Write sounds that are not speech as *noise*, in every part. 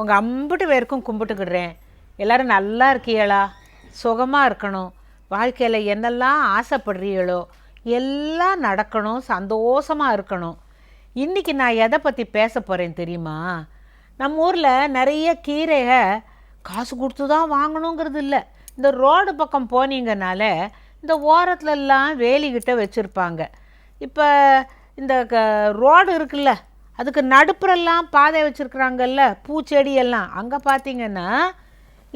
உங்கள் அம்புட்டு பேருக்கும் கும்பிட்டுக்கிடுறேன். எல்லோரும் நல்லா இருக்கீங்களா சுகமாக இருக்கணும். வாழ்க்கையில் என்னெல்லாம் ஆசைப்படுறீங்களோ எல்லாம் நடக்கணும் சந்தோஷமாக இருக்கணும். இன்றைக்கி நான் எதை பற்றி பேச போகிறேன் தெரியுமா? நம்ம ஊரில் நிறைய கீரைக காசு கொடுத்து தான் வாங்கணுங்கிறது இல்லை. இந்த ரோடு பக்கம் போனீங்கனால இந்த ஓரத்துலலாம் வேலிக்கிட்ட வச்சுருப்பாங்க. இப்போ இந்த க ரோடு இருக்குல்ல அதுக்கு நடுப்புறெல்லாம் பாதை வச்சுருக்குறாங்கல்ல பூச்செடியெல்லாம். அங்கே பார்த்தீங்கன்னா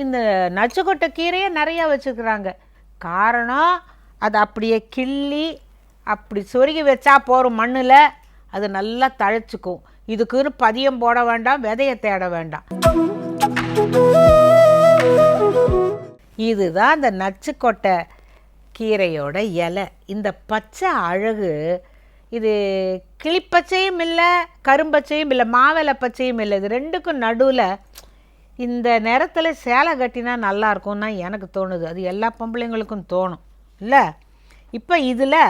இந்த நச்சுக்கொட்டை கீரையை நிறையா வச்சுருக்குறாங்க. காரணம் அது அப்படியே கிள்ளி அப்படி சொருகி வச்சா போகிற மண்ணில் அது நல்லா தழைச்சிக்கும். இதுக்குன்னு பதியம் போட வேண்டாம் விதைய தேட வேண்டாம். இதுதான் இந்த நச்சுக்கொட்டை கீரையோட இலை. இந்த பச்சை அழகு இது கிளிப்பச்சையும் இல்லை கரும்பச்சையும் இல்லை மாவிலை பச்சையும் இல்லை. இது ரெண்டுக்கும் நடுவில் இந்த நேரத்தில் சேலை கட்டினா நல்லா இருக்கும்னா எனக்கு தோணுது. அது எல்லா பொம்பளைங்களுக்கும் தோணும். இல்லை? இப்போ இதில்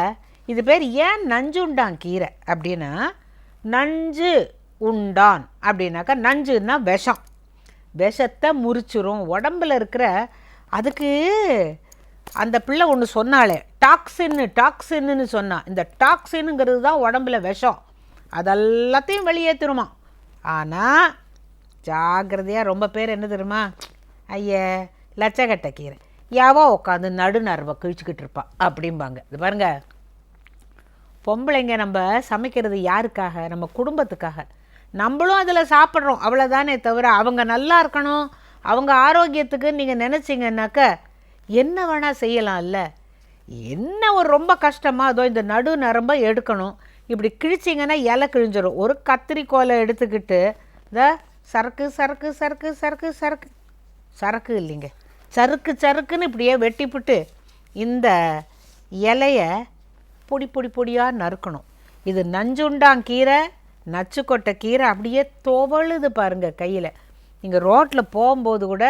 இது பேர் ஏன் நஞ்சு உண்டான் கீரை அப்படின்னா நஞ்சு உண்டான் அப்படின்னாக்கா நஞ்சுன்னா விஷம். விஷத்தை முறிச்சிரும். உடம்பில் இருக்கிற அதுக்கு அந்த பிள்ளை ஒன்று சொன்னாலே டாக்ஸின்னு டாக்ஸின்னு சொன்னா இந்த டாக்ஸினுங்கிறது தான் உடம்புல விஷம். அதெல்லாத்தையும் வெளியேற்றிருமா ஆனால் ஜாக்கிரதையாக ரொம்ப பேர் என்ன தெரியுமா? ஐய லட்சக்கட்டை கீரை. யாவோ உட்காந்து நடுநரவை கிழிச்சிக்கிட்டு இருப்பான் அப்படிம்பாங்க. இது பாருங்க. பொம்பளைங்க நம்ம சமைக்கிறது யாருக்காக? நம்ம குடும்பத்துக்காக. நம்மளும் அதில் சாப்பிட்றோம் அவ்வளோதானே தவிர அவங்க நல்லா இருக்கணும் அவங்க ஆரோக்கியத்துக்கு நீங்கள் நினச்சிங்கன்னாக்க என்ன வேணால் செய்யலாம்ல? என்ன ஒரு ரொம்ப கஷ்டமாக அதோ இந்த நடு நரம்பை எடுக்கணும். இப்படி கிழிச்சிங்கன்னா இலை கிழிஞ்சிடும் ஒரு கத்திரிக்கோலை எடுத்துக்கிட்டு இந்த சரக்கு சரக்கு சரக்கு சரக்கு சரக்கு சரக்கு இல்லைங்க. சறுக்கு சறுக்குன்னு இப்படியே வெட்டிப்புட்டு இந்த இலைய பொடி பொடி பொடியாக நறுக்கணும். இது நஞ்சுண்டாங்கீரை நச்சுக்கொட்டை கீரை அப்படியே துவழுது பாருங்கள் கையில். நீங்கள் ரோட்டில் போகும்போது கூட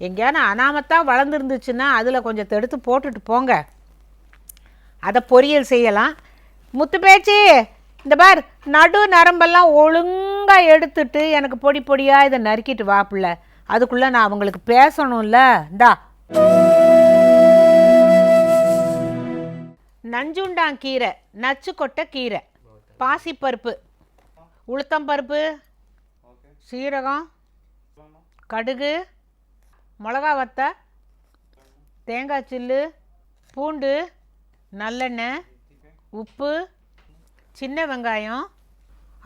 எங்கேயான அனாமத்தாக வளர்ந்துருந்துச்சுன்னா அதில் கொஞ்சம் தடுத்து போட்டுட்டு போங்க. அதை பொரியல் செய்யலாம். முத்து பேச்சு இந்த பார் நடு நரம்பெல்லாம் ஒழுங்காக எடுத்துட்டு எனக்கு பொடி பொடியாக இதை நறுக்கிட்டு வாப்புல அதுக்குள்ளே நான் அவங்களுக்கு பேசணும்ல. இந்தா. நஞ்சுண்டாங்கீரை நச்சுக்கொட்டை கீரை பாசிப்பருப்பு. உளுத்தம்பருப்பு சீரகம் கடுகு மிளகா வத்தை தேங்காய் சில்லு பூண்டு நல்லெண்ணெய் உப்பு சின்ன வெங்காயம்.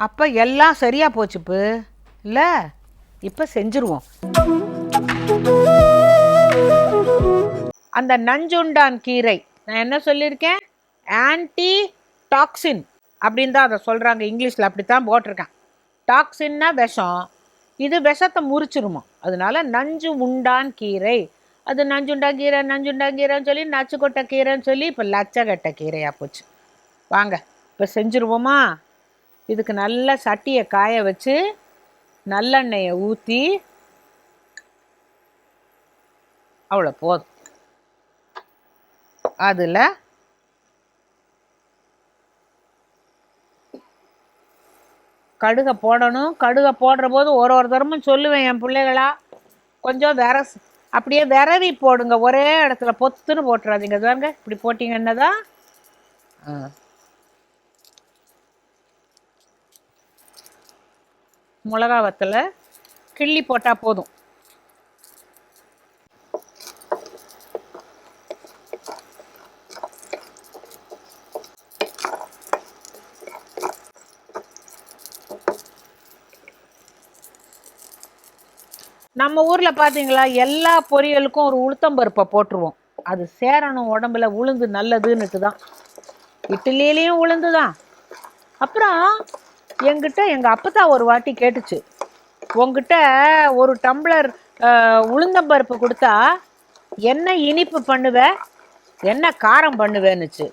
அப்போ எல்லாம் சரியாக போச்சுப்பு. இல்லை இப்போ செஞ்சுருவோம். அந்த நஞ்சுண்டான் கீரை நான் என்ன சொல்லியிருக்கேன்? ஆன்டி டாக்ஸின் அப்படின்னு தான் அதை சொல்கிறாங்க இங்கிலீஷில் அப்படி தான் போட்டிருக்கேன். டாக்ஸின்னா விஷம். இது விஷத்தை முறிச்சிருமா? அதனால நஞ்சு உண்டான் கீரை. அது நஞ்சுண்டா கீரை நஞ்சுண்டா கீரைன்னு சொல்லி நச்சுக்கொட்டை கீரைன்னு சொல்லி இப்போ லச்சக்கட்டை கீரையாக போச்சு. வாங்க இப்போ செஞ்சுருவோமா? இதுக்கு நல்ல சட்டியை காய வச்சு நல்லெண்ணெயை ஊற்றி அவ்வளோ போதும். அதில் கடுகை போடணும். கடுகை போடுற போது ஒரு ஒரு தரமும் சொல்லுவேன் என் பிள்ளைகளா கொஞ்சம் விர அப்படியே விரவி போடுங்க. ஒரே இடத்துல பொத்துன்னு போட்டுறாதீங்க. இது பாருங்க இப்படி போட்டிங்கன்னா தான் ஆ. மிளகா வத்தலை கிள்ளி போட்டால் போதும். நம்ம ஊரில் பாத்தீங்களா எல்லா பொரியலுக்கும் ஒரு உளுத்தம்பருப்பை போட்டுருவோம். அது சேரணும் உடம்புல உளுந்து நல்லதுன்னுட்டு தான் இட்லியிலையும் உளுந்து தான் அப்புறம் எங்கிட்ட எங்கள் அப்பத்தா ஒரு வாட்டி கேட்டுச்சு. உங்ககிட்ட ஒரு டம்ளர் உளுந்தம்பருப்பு கொடுத்தா என்ன இனிப்பு பண்ணுவ? என்ன காரம் பண்ணுவேன்னுச்சு.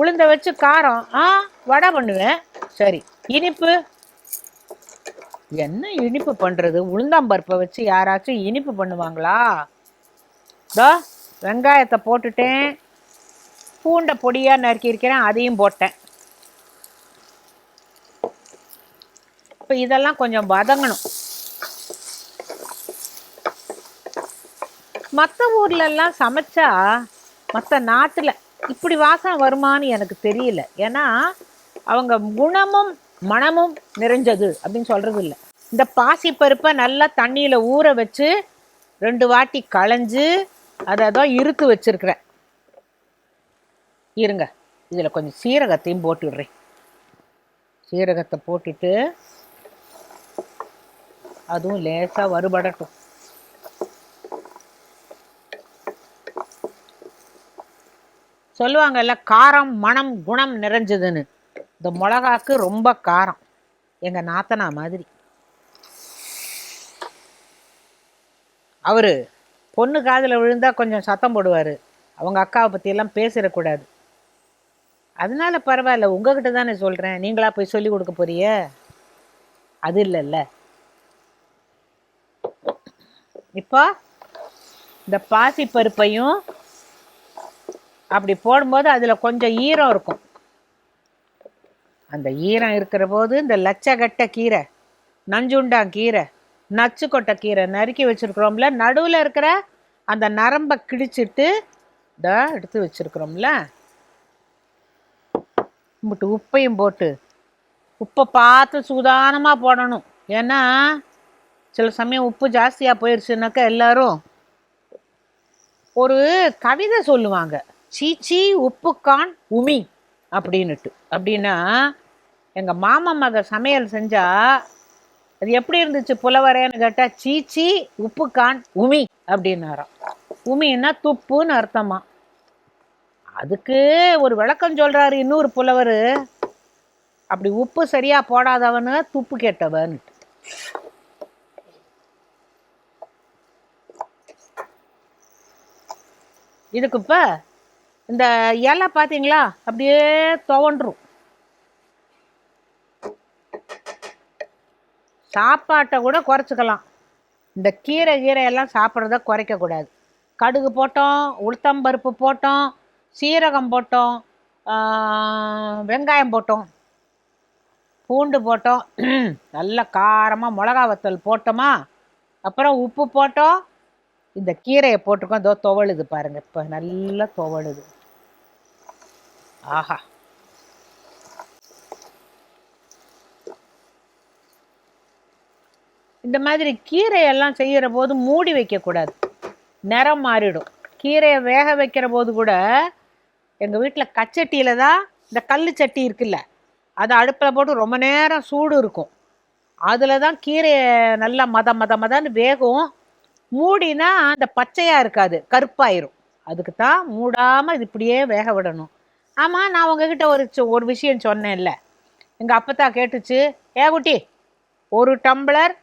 உளுந்த வச்சு காரம் ஆ வடை பண்ணுவேன் சரி இனிப்பு? என்ன இனிப்பு பண்ணுறது உளுந்தாம்பருப்பை வச்சு யாராச்சும் இனிப்பு பண்ணுவாங்களா? தோ வெங்காயத்தை போட்டுட்டேன். பூண்டை பொடியாக நறுக்கியிருக்கிறேன் அதையும் போட்டேன். இப்போ இதெல்லாம் கொஞ்சம் வதங்கணும். மற்ற ஊர்லெல்லாம் சமைச்சா மற்ற நாட்டில் இப்படி வாசனை வருமானு எனக்கு தெரியல. ஏன்னா அவங்க குணமும் மனமும் நிறைஞ்சது அப்படின்னு சொல்கிறது இல்லை. இந்த பாசிப்பருப்பை நல்லா தண்ணியில் ஊற வச்சு ரெண்டு வாட்டி களைஞ்சு அதை தான் இறுத்து வச்சிருக்கிறேன். இருங்க இதில் கொஞ்சம் சீரகத்தையும் போட்டு விடுறேன். சீரகத்தை போட்டுட்டு அதுவும் லேசாக வறுபடட்டும். சொல்லுவாங்கல்ல காரம் மனம் குணம் நிறைஞ்சதுன்னு. இந்த மிளகாக்கு ரொம்ப காரம். எங்கள் நாத்தனா மாதிரி. அவர் பொண்ணு காதில் விழுந்தால் கொஞ்சம் சத்தம் போடுவார். அவங்க அக்காவை பற்றியெல்லாம் பேசிடக்கூடாது. அதனால பரவாயில்ல உங்ககிட்ட தானே சொல்கிறேன் நீங்களா போய் சொல்லி கொடுக்க போறிய அது இல்லைல்ல. இப்போ இந்த பாசி பருப்பையும் அப்படி போடும்போது அதில் கொஞ்சம் ஈரம் இருக்கும். அந்த ஈரம் இருக்கிற போது இந்த லட்சக்கட்ட கீரை நஞ்சுண்டான் கீரை நச்சு கொட்டை கீரை நறுக்கி வச்சுருக்குறோம்ல நடுவில் இருக்கிற அந்த நரம்பை கிழிச்சிட்டு இதா எடுத்து வச்சுருக்குறோம்ல. கும்பிட்டு உப்பையும் போட்டு உப்பை பார்த்து சூதானமாக போடணும். ஏன்னா சில சமயம் உப்பு ஜாஸ்தியாக போயிடுச்சுனாக்கா எல்லோரும் ஒரு கவிதை சொல்லுவாங்க சீச்சி உப்புக்கான் உமி அப்படின்னுட்டு. அப்படின்னா எங்கள் மாமா மக சமையல் செஞ்சா அது எப்படி இருந்துச்சு புலவரேன்னு கேட்டால் சீச்சி உப்புக்கான் உமி அப்படின்னாராம். உமின்னா துப்புன்னு அர்த்தமா. அதுக்கு ஒரு விளக்கம் சொல்கிறாரு இன்னொரு புலவர். அப்படி உப்பு சரியாக போடாதவனு துப்பு கேட்டவன் இதுக்கு இப்போ இந்த இலை பார்த்தீங்களா அப்படியே துவண்டுரும். சாப்பாட்டை கூட குறைச்சிக்கலாம். இந்த கீரை கீரை எல்லாம் சாப்பிட்றத குறைக்கக்கூடாது கடுகு போட்டோம் உளுத்தம்பருப்பு போட்டோம் சீரகம் போட்டோம் வெங்காயம் போட்டோம். பூண்டு போட்டோம். *clears throat* நல்ல காரமாக மிளகா வத்தல் போட்டோமா அப்புறம் உப்பு போட்டோம். இந்த கீரையை போட்டுக்கோ இதோ துவழுது பாருங்கள் இப்போ நல்லா துவழுது ஆஹா. இந்த மாதிரி கீரையெல்லாம் செய்கிற போது மூடி வைக்கக்கூடாது. நிறம் மாறிடும். கீரையை வேக வைக்கிற போது கூட எங்கள் வீட்டில் கச்சட்டியில் தான் இந்த கல் சட்டி இருக்குல்ல அதை அடுப்பில் போட்டு ரொம்ப நேரம் சூடு இருக்கும். அதில் தான் கீரையை நல்லா மத மத மதன்னு வேகும். மூடினா அந்த பச்சையாக இருக்காது கருப்பாயிரும். அதுக்கு தான் மூடாமல் இது இப்படியே வேக விடணும். ஆமாம் நான் உங்ககிட்ட ஒரு ஒரு விஷயம் சொன்னேன்ல. எங்கள் அப்பத்தா கேட்டுச்சு ஏ குட்டி ஒரு டம்ளர்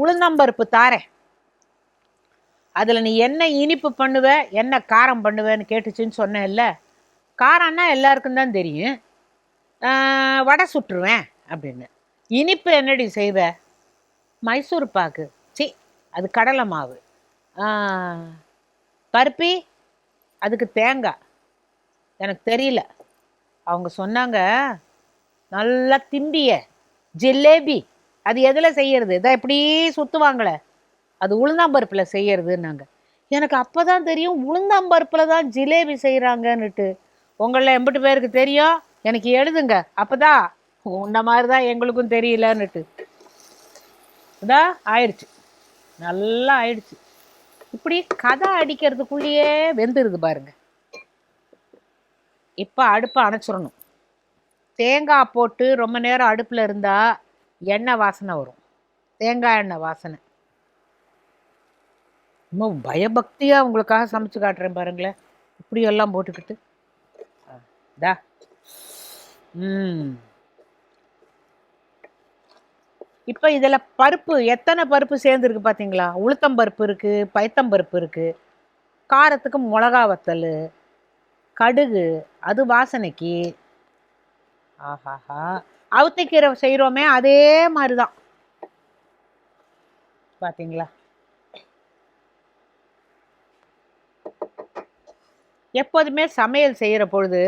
உளுந்தம்பருப்பு தாரேன். அதில் நீ என்ன இனிப்பு பண்ணுவ என்ன காரம் பண்ணுவேன்னு கேட்டுச்சுன்னு சொன்னேன்ல காரம்னா எல்லாருக்கும் தான் தெரியும். வடை சுட்டுருவேன் அப்படின்னு. இனிப்பு என்னடி செய்வ? மைசூர் பாக்கு. சி அது கடலை மாவு. பருப்பி அதுக்கு தேங்காய். எனக்கு தெரியல. அவங்க சொன்னாங்க நல்லா திம்பிய ஜிலேபி. அது எதில் செய்யறது? இதை இப்படி சுற்றுவாங்களே அது உளுந்தாம்பருப்பில் செய்யறதுன்னாங்க. எனக்கு அப்போ தான் தெரியும் உளுந்தாம்பருப்பில் தான் ஜிலேபி செய்கிறாங்கன்னுட்டு உங்களில் எம்பிட்டு பேருக்கு தெரியும்? எனக்கு எழுதுங்க. அப்போதான் உன்ன மாதிரி தான் எங்களுக்கும் தெரியலன்னுட்டு. இதா ஆயிடுச்சு. நல்லா ஆயிடுச்சு. இப்படி கதை அடிக்கிறதுக்குள்ளேயே வெந்துருது பாருங்க. இப்போ அடுப்பை அணைச்சிடணும். தேங்காய் போட்டு ரொம்ப நேரம் அடுப்பில் இருந்தால் எண்ணெய் வாசனை வரும். தேங்காய் எண்ணெய் வாசனை. இன்னும் பயபக்தியாக உங்களுக்காக சமைச்சு காட்டுறேன் பாருங்களேன். இப்படியெல்லாம் போட்டுக்கிட்டு. ஆ, இதா ம். இப்போ இதில் பருப்பு எத்தனை பருப்பு சேர்ந்துருக்கு பார்த்தீங்களா உளுத்தம்பருப்பு இருக்குது பைத்தம்பருப்பு இருக்குது காரத்துக்கு மிளகா வத்தல் கடுகு அது வாசனைக்கு. ஆஹாஹா. அவுத்திக்கீரை செய்கிறோமே அதே மாதிரி தான் பார்த்தீங்களா எப்போதுமே சமையல் செய்கிற பொழுது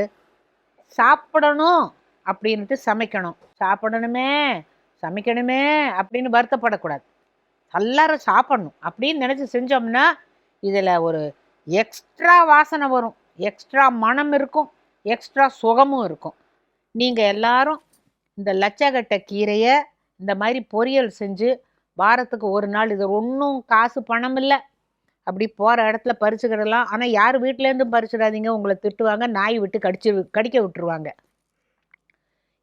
சாப்பிடணும் அப்படின்ட்டு சமைக்கணும். சாப்பிடணுமே சமைக்கணுமே அப்படின்னு வருத்தப்படக்கூடாது. எல்லாரும் சாப்பிடணும் அப்படின்னு நினச்சி செஞ்சோம்னா இதில் ஒரு எக்ஸ்ட்ரா வாசனை வரும். எக்ஸ்ட்ரா மனம் இருக்கும். எக்ஸ்ட்ரா சுகமும் இருக்கும். நீங்கள் எல்லாரும் இந்த லட்சக்கட்டை கீரையை இந்த மாதிரி பொரியல் செஞ்சு வாரத்துக்கு ஒரு நாள் இது ஒன்றும் காசு பணம் இல்லை. அப்படி போகிற இடத்துல பறிச்சுக்கிடலாம். ஆனால் யார் வீட்டிலேருந்தும் பறிச்சிடாதீங்க. உங்களை திட்டுவாங்க நாய் விட்டு கடிச்சு கடிக்க விட்டுருவாங்க.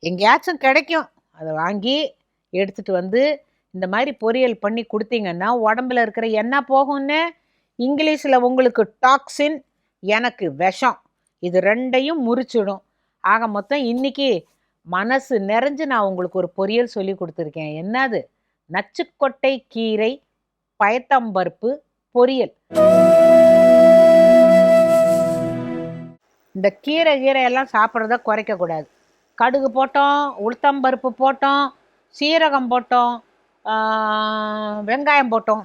எங்கேயாச்சும் கிடைக்கும். அதை வாங்கி எடுத்துகிட்டு வந்து இந்த மாதிரி பொரியல் பண்ணி கொடுத்தீங்கன்னா உடம்புல இருக்கிற என்ன போகும்னு? இங்கிலீஷில் உங்களுக்கு டாக்ஸின் எனக்கு விஷம். இது ரெண்டையும் முறிச்சிடும். ஆக மொத்தம் இன்றைக்கி மனசு நிறைஞ்சு நான் உங்களுக்கு ஒரு பொரியல் சொல்லி கொடுத்துருக்கேன். என்னது? நச்சுக்கொட்டை கீரை பயத்தம்பருப்பு பொரியல். இந்த கீரை கீரை எல்லாம் சாப்பிட்றத குறைக்கக்கூடாது கடுகு போட்டோம் உளுத்தம்பருப்பு போட்டோம் சீரகம் போட்டோம் வெங்காயம் போட்டோம்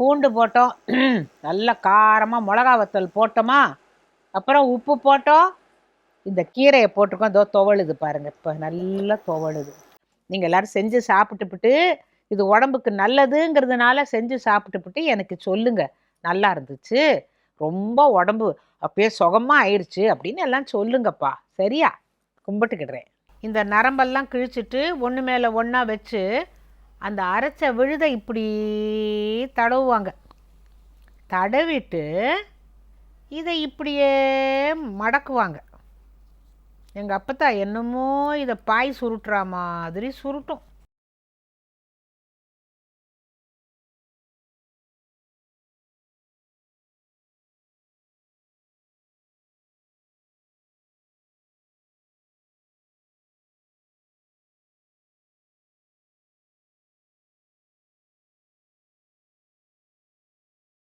பூண்டு போட்டோம் *clears throat* நல்ல காரமாக மிளகா வத்தல் போட்டோமா அப்புறம் உப்பு போட்டோம் இந்த கீரையை போட்டிருக்கோம். இதோ துவழுது பாருங்க. இப்போ நல்லா துவழுது நீங்கள் எல்லாரும் செஞ்சு சாப்பிட்டுப்பிட்டு இது உடம்புக்கு நல்லதுங்கிறதுனால செஞ்சு சாப்பிட்டுப்பிட்டு எனக்கு சொல்லுங்கள் நல்லா இருந்துச்சு. ரொம்ப உடம்பு அப்படியே சுகமாக ஆயிடுச்சு அப்படின்னு எல்லாம் சொல்லுங்கப்பா. சரியா? கும்பிட்டுக்கிடுறேன். இந்த நரம்பெல்லாம் கிழிச்சிட்டு ஒன்று மேலே ஒன்றா வச்சு அந்த அரைச்ச விழுதை இப்படி தடவுவாங்க. தடவிட்டு இதை இப்படியே மடக்குவாங்க. எங்கள் அப்பத்தா என்னமோ இதை பாய் சுருட்டுறா மாதிரி சுருட்டும்.